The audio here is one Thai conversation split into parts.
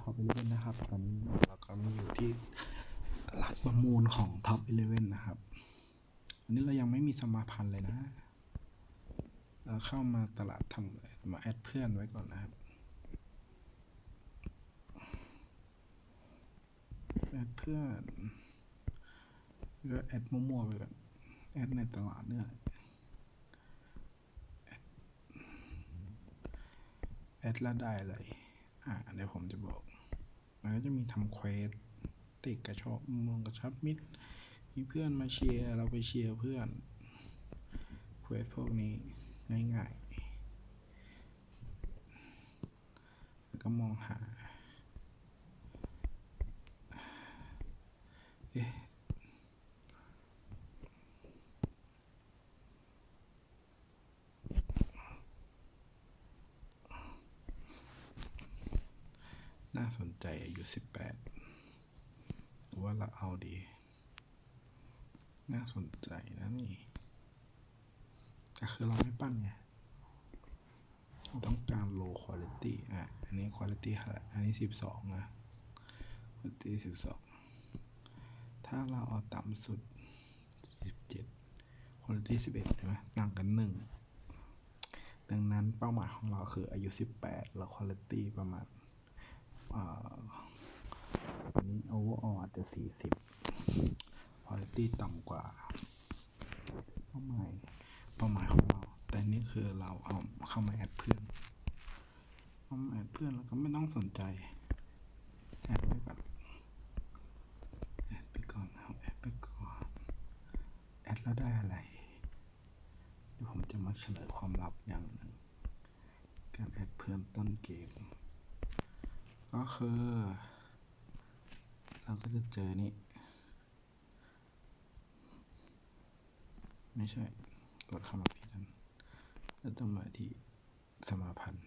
ท็อปเอเลเว่นนะครับ ตอนนี้เราก็มาอยู่ที่ตลาดประมูลของท็อปเอเลเว่นนะครับ อันนี้เรายังไม่มีสมาพันธ์เลยนะ เราเข้ามาตลาดทำมาแอดเพื่อนไว้ก่อนนะครับแอดเพื่อนก็แอดมั่วๆไปก่อนแอดในตลาดเนี่ยแอดแอดแล้วได้อะไร อ่าเดี๋ยวผมจะบอกมันก็จะมีทำเควสติดกระชอบมงกระชับมิดมีเพื่อนมาเชียร์เราไปเชียร์เพื่อนเควสพวกนี้ง่ายๆแล้วก็มองหา เอ๊ะ น่าสนใจอายุสิบแปดหรือว่าเราเอาดี น่าสนใจนะนี่แต่ คือเราไม่ปั้นไงเราต้องการ low quality อะ อันนี้ quality เท่าไหร่อันนี้สิบสองนะ quality สิบสองถ้าเราเอาต่ำสุดสิบเจ็ด quality สิบเอ็ดใช่ไหมต่างกันหนึ่งดังนั้นเป้าหมายของเราคืออายุ 18 แล้ว quality ประมาณอันนี้ overall อาจจะ 40 quality ต่ำกว่าเป้าหมาย เป้าหมายของเรา แต่นี่คือเราเอาเข้ามาแอดเพื่อนเข้ามาแอดเพื่อนแล้วก็ไม่ต้องสนใจแอดไปก่อนแอดไปก่อนเอาแอดไปก่อนแอดแล้วได้อะไรเดี๋ยวผมจะมาเฉลยความลับอย่างหนึ่งการแอดเพื่อนต้นเกม ก็คือ เราก็จะเจอนี่ ไม่ใช่ กดเข้ามาผิดนั้นก็ต้องมาที่สมาพันธ์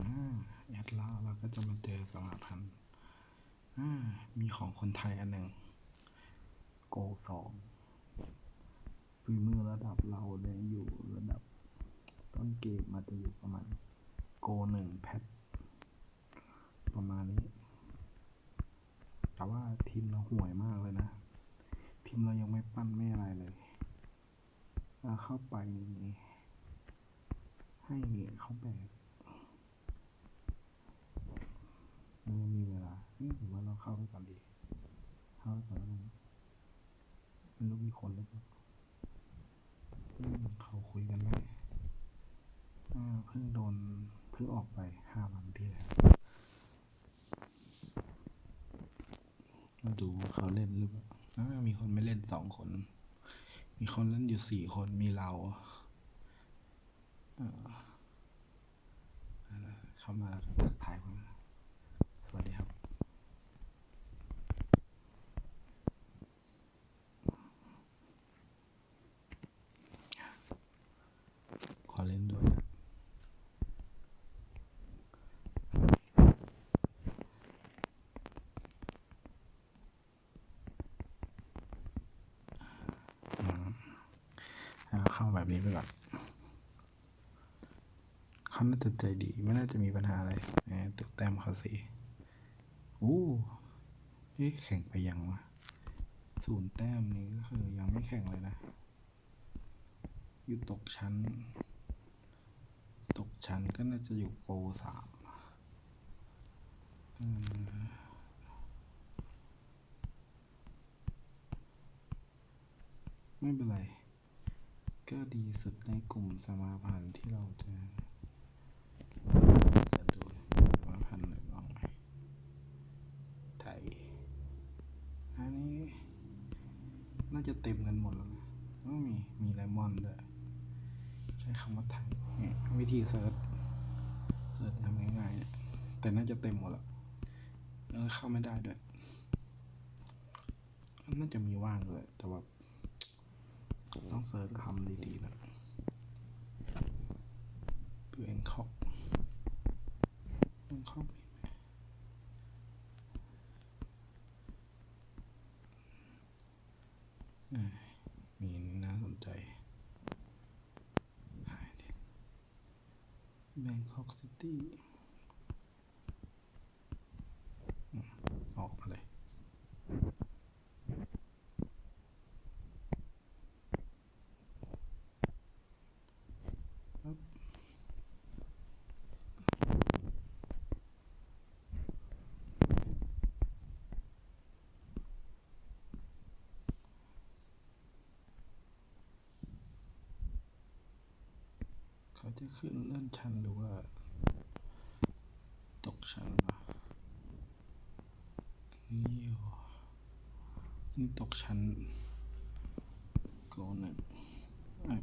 อ่าแอดแล้วเราก็จะมาเจอสมาพันธ์อ่ามีของคนไทยอันหนึ่งโกสองฝีมือระดับเราเนี่ยอยู่ระดับ ต้นเกมมาจะอยู่ประมาณ โกหนึ่งแพท ประมาณนี้ แต่ว่าทีมเราห่วยมากเลยนะ ทีมเรายังไม่ปั้นไม่อะไรเลย เราเข้าไป ให้เขาแบกมันยังมีเวลาอืมผมว่าเราเข้าไปก่อนดี เข้าไปก่อนแล้วกันรู้มีคนหรือเปล่าเขาคุยกันไหมเพิ่งโดน เพิ่งออกไปห้าวันที่แล้วมาดูเขาเล่นหรือเปล่ามีคนไม่เล่นสองคน มีคนเล่นอยู่สี่คนมีเราเอ่อเอาล่ะเข้ามาแล้วก็ทักทายคนสวัสดีครับ ขอเล่นด้วยนะ ให้ เราเข้าแบบนี้ไปก่อนเขาน่าจะใจดี ไม่น่าจะมีปัญหาอะไรแหมตึกแต้มเขาสิอู้เอ๊ะแข่งไปยังวะศูนย์แต้มนี้ก็คือยังไม่แข่งเลยนะ อยู่ตกชั้น ตกชั้นก็น่าจะอยู่โกสามไม่เป็นไร ก็ดีสุดในกลุ่มสมาพันธ์ที่เราจะจะดูสมาพันธ์หน่อยบ้างไหมไทยอันนี้น่าจะเต็มกันหมดแล้วนะต้องมี มีไลมอนด้วย ใช้คำว่าไทยเนี่ยวิธีเซิร์ชเซิร์ชทำง่ายๆเนี่ยแต่น่าจะเต็มหมดแล้วเข้าไม่ได้ด้วย น่าจะมีว่างด้วยแต่ว่า ต้องเซิร์ชคำดีๆนะตัวเองเข้าต้องเข้ามีไหมมีน่าสนใจแบงคอกซิตี้ จะขึ้นเลื่อนชั้นหรือว่า ตกชั้นวะนี่อยู่นี่ตกชั้นโกหนึ่ง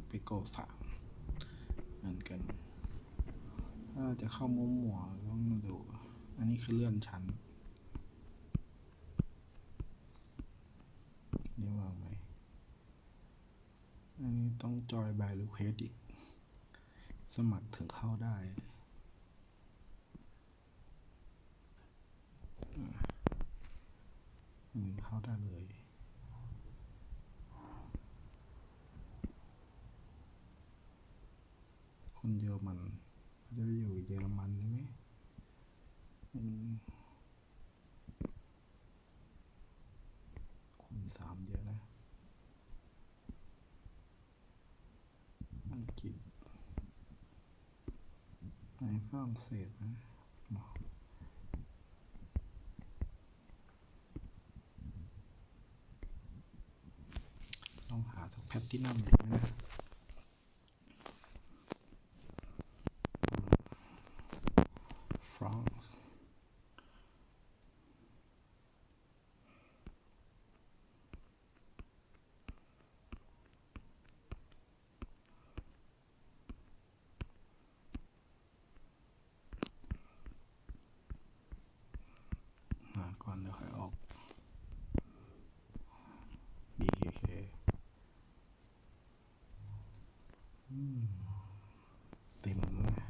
ไปโกสามเหมือนกัน ถ้าจะเข้ามุมหมัวต้องมาดู อันนี้คือเลื่อนชั้นนี่วางไหมอันนี้ต้องจอยบายรีเควสอีก สมัครถึงเข้าได้ เข้าได้เลยคนเยอรมันเขาจะไปอยู่เยอรมันได้ไหมอืมคนสามเยอะนะ อังกฤษ ในฝรั่งเศสนะหมองหาสักแพทที่นั่ดีไหมนะฟรานซ์หาก่อนเดี๋ยวค่อยออก BKK อืมเต็มนะ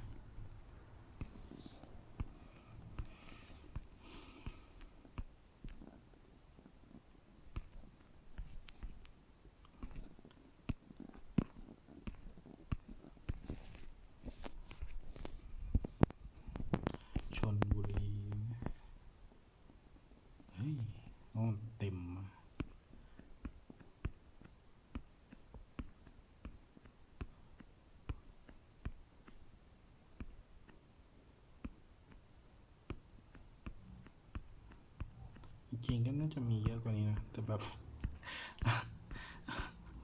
ชนบุรี เฮ้ยโอ้เต็มจริงก็น่าจะมีเยอะกว่านี้นะ แต่แบบ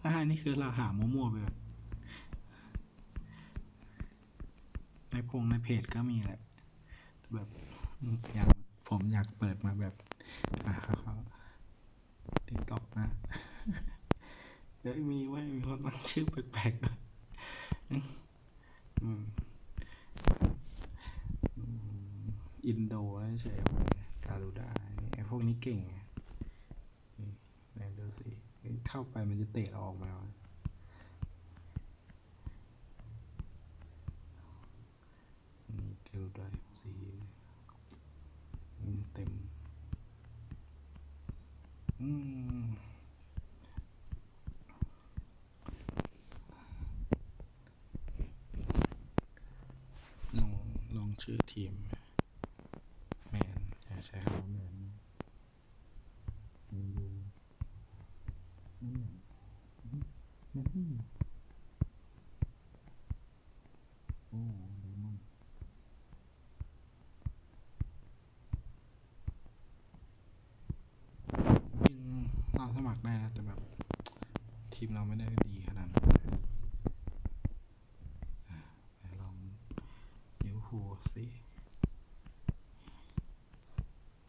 อ่านี่คือเราหามั่วๆไปแบบในพงในเพจก็มีแหละ แบบอยากผมอยากเปิดมาแบบ อะเขาติ๊กต็อกนะ เดี๋ยวมีไว้มีคนตั้งชื่อแปลกๆด้วยอืมอินโดนะใช่ไหมการูด้าไอ้พวกนี้เก่งไงนี่ไหนดูสิเฮ้ยเข้าไปมันจะเตะเราออกมาวะนี่การูด้าสี อืมเต็ม อืม ลอง ลองชื่อทีม แมนอย่าใช้คำว่าแมนนะแมนยูนี่แมนนี่ เลมอนจริงเราสมัครได้นะ แต่แบบ ทีมเราไม่ได้ดีขนาดนั้นลองลิเวอร์พูลสิ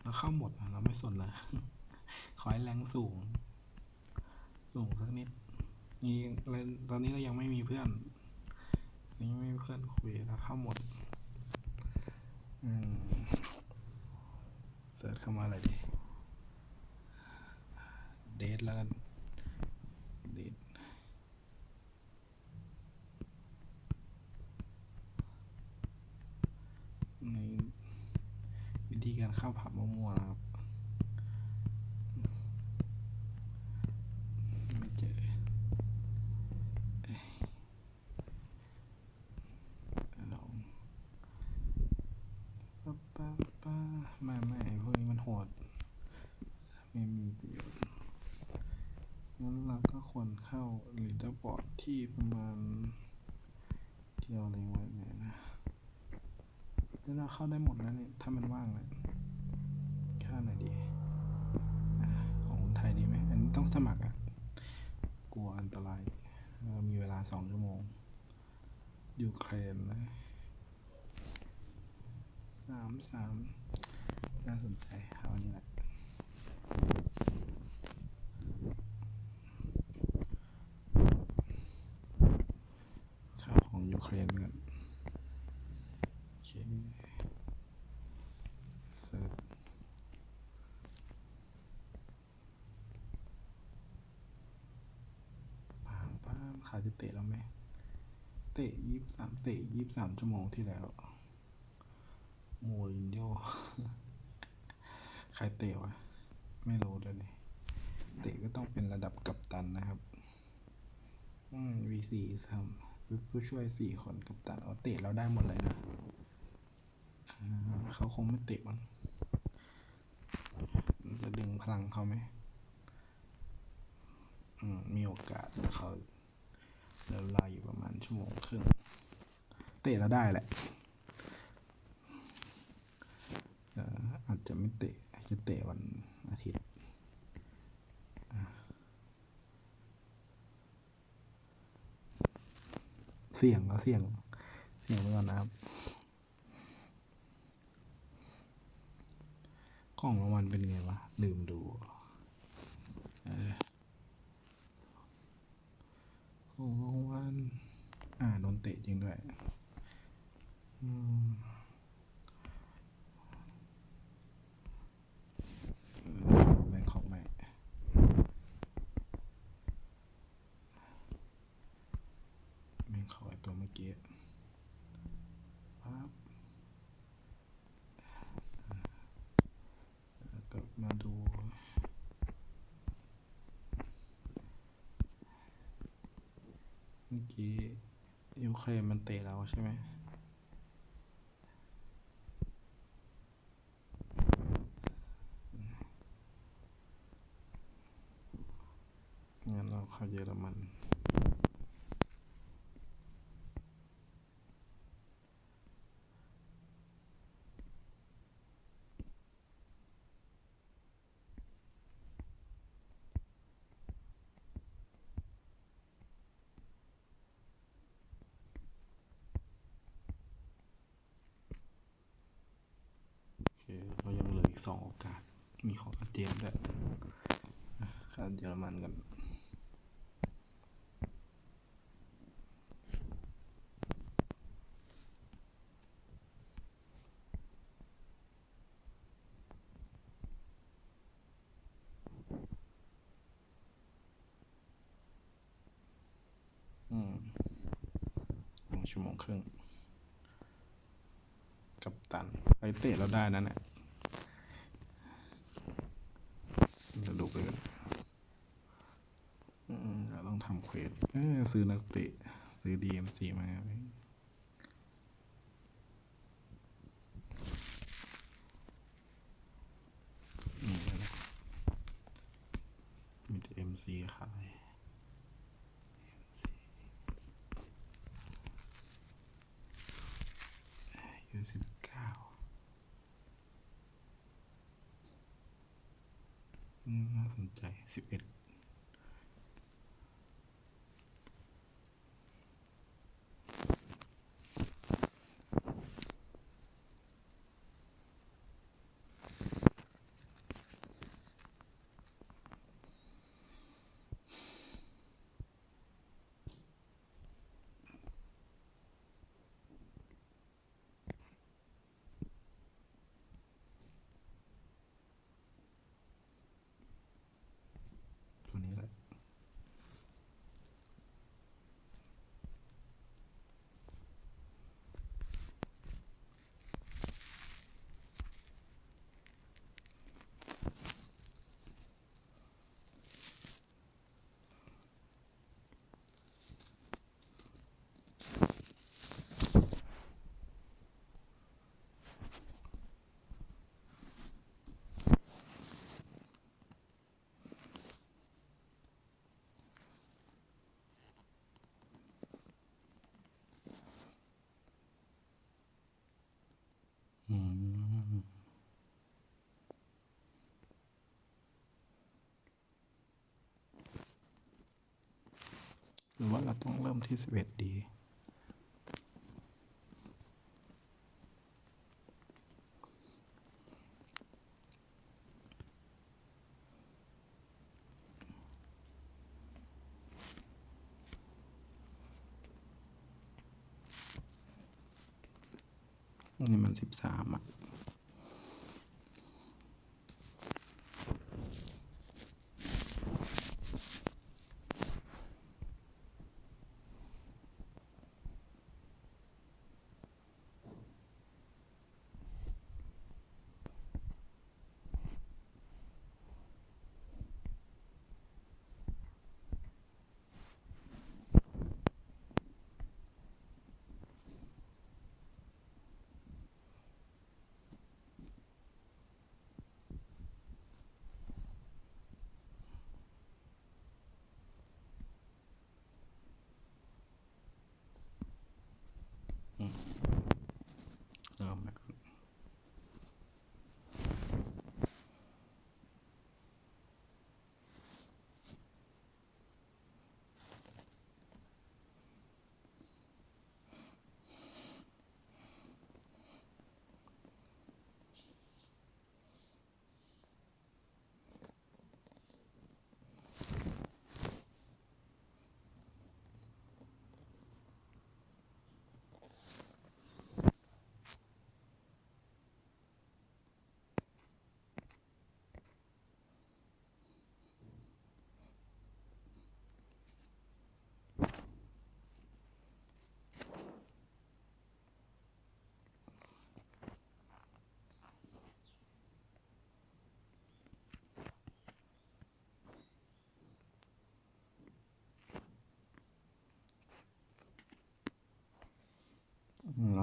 เราเข้าหมดนะเราไม่สนละขอให้แรงสูง สูงสักนิดนี่ตอนนี้เรายังไม่มีเพื่อน นี่ไม่มีเพื่อนคุยเราเข้าหมดอืมเสิร์ชเข้ามาอะไรดี เดทแล้วกันเดทในวิธีการเข้าผับมั่วๆนะครับ ไม่เจอเอ้ยลองป้าป้าป้าไม่ไม่พวกนี้มันโหด ไม่มีประโยชน์ งั้นเราก็ควรเข้าหรือจะบอร์ด ที่ประมาณที่เราเล็งไว้เนี่ยนะแล้วเราเข้าได้หมดนะเนี่ยถ้ามันว่างเลยค่าไหนดีของคนไทยดีไหมอันนี้ต้องสมัครอะ กลัวอันตรายเรามีเวลาสองชั่วโมงยูเครนนะสามสามน่าสนใจเอาอันนี้แหละ ข่าวของยูเครนกันโอเคเสิร์ชปามปาม ขาจะเตะแล้วไหม เตะยี่สามเตะยี่สามชั่วโมงที่แล้ว โมรินโญ่ใครเตะวะ ไม่รู้เลยนี่เตะก็ต้องเป็นระดับกัปตันนะครับอืม V4 ทำผู้ช่วยสี่คนกับตันเอาเตะเราได้หมดเลยนะเขาคงไม่เตะมั้งจะดึงพลังเขาไหมอืมมีโอกาสเขา เหลือเวลาอยู่ประมาณชั่วโมงครึ่ง เตะเราได้แหละอาจจะไม่เตะอาจจะเตะวันอาทิตย์เสี่ยงแล้วเสี่ยง เสี่ยงไปก่อนนะครับกล่องรางวัลเป็นไงวะ ลืมดู เออ ของรางวัลอ่าโดนเตะจริงด้วย อืมเออแม่งของแม่แม่งเขาไอตัวเมื่อกี้ปั๊บแล้วก็มาดู เมื่อกี้ยูเครนมันเตะเราใช่ไหม งั้นเราเข้าเยอรมัน โอเค เรายังเหลืออีก สองโอกาส มีของอาเจียนด้วยข้าเยอรมันกันอืมหนึ่งชั่วโมงครึ่ง กับตัน ไปเตะเราได้นั่นแหละดูไปกันอืมเราต้องทำเควสเออ ซื้อนักเตะซื้อ DMC มาไหมมีอะไรนะมีแต่ MC ขายยูสิบเก้าน่าสนใจสิบเอ็ด หรือว่าเราต้องเริ่มที่สิบเอ็ดดีนี่มันสิบสามอะ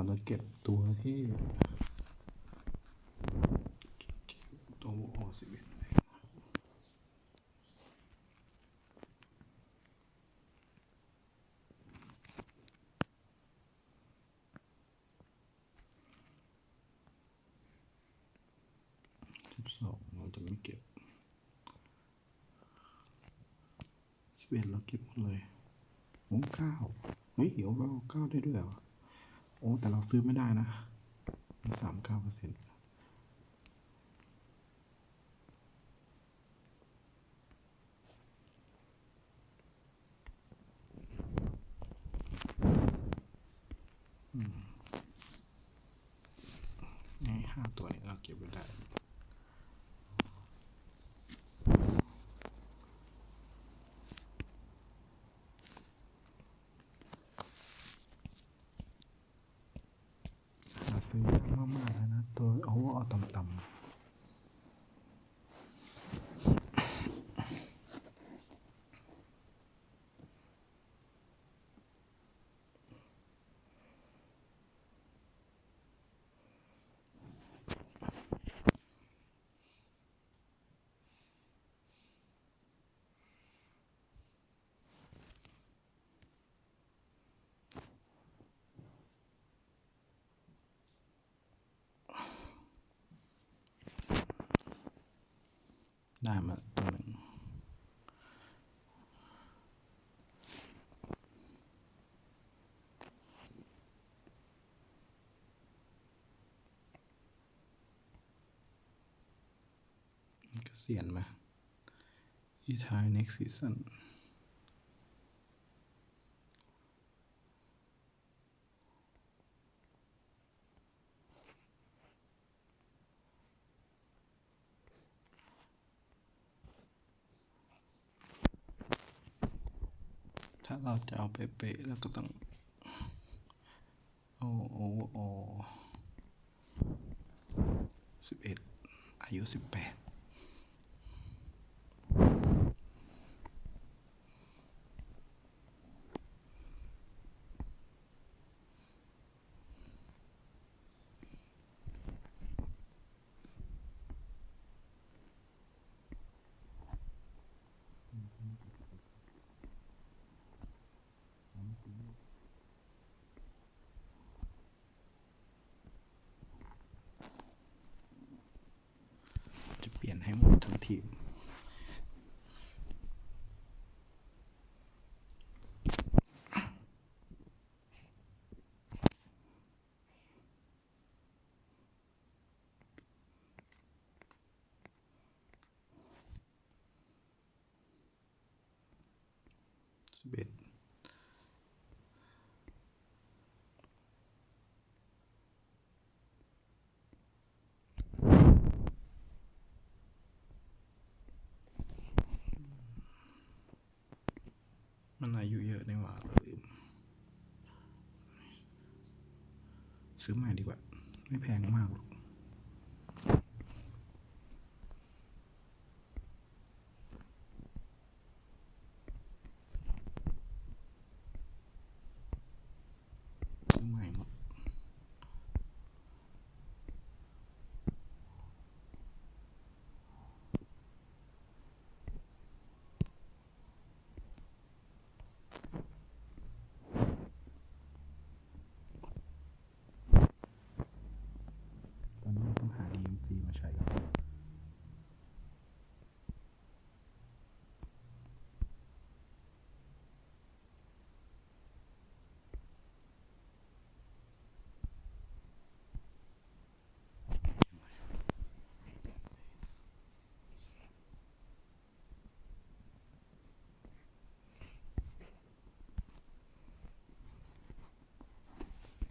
จะเก็บตัวที่ตัวโอสิบเอ็ดสิบสองเราจะไม่เก็บสิบเอ็ดเราเก็บหมดเลยโอ้เก้าเฮ้ยเดี๋ยวเราเก้าได้ด้วยเหรอ อ้แต่เราซื้อไม่ได้นะสามเก้าเปอร์เซ็นต์ในห้าตัวนี้เราเก็บไว้ได้ หาซื้อยากมากๆเลยนะ ตัวโอ้เอาต่ำๆ ได้มาตัวหนึ่งเก็เสียนมาอีทาย next season เราจะเอาเป๊ะๆแล้วก็ต้องโอ้โอ้โอ้สิบเอ็ดอายุสิบแปดจะเปลี่ยนให้ หมด มันอายุเยอะนี่หว่าลืมซื้อใหม่ดีกว่า ไม่แพงมากหรอก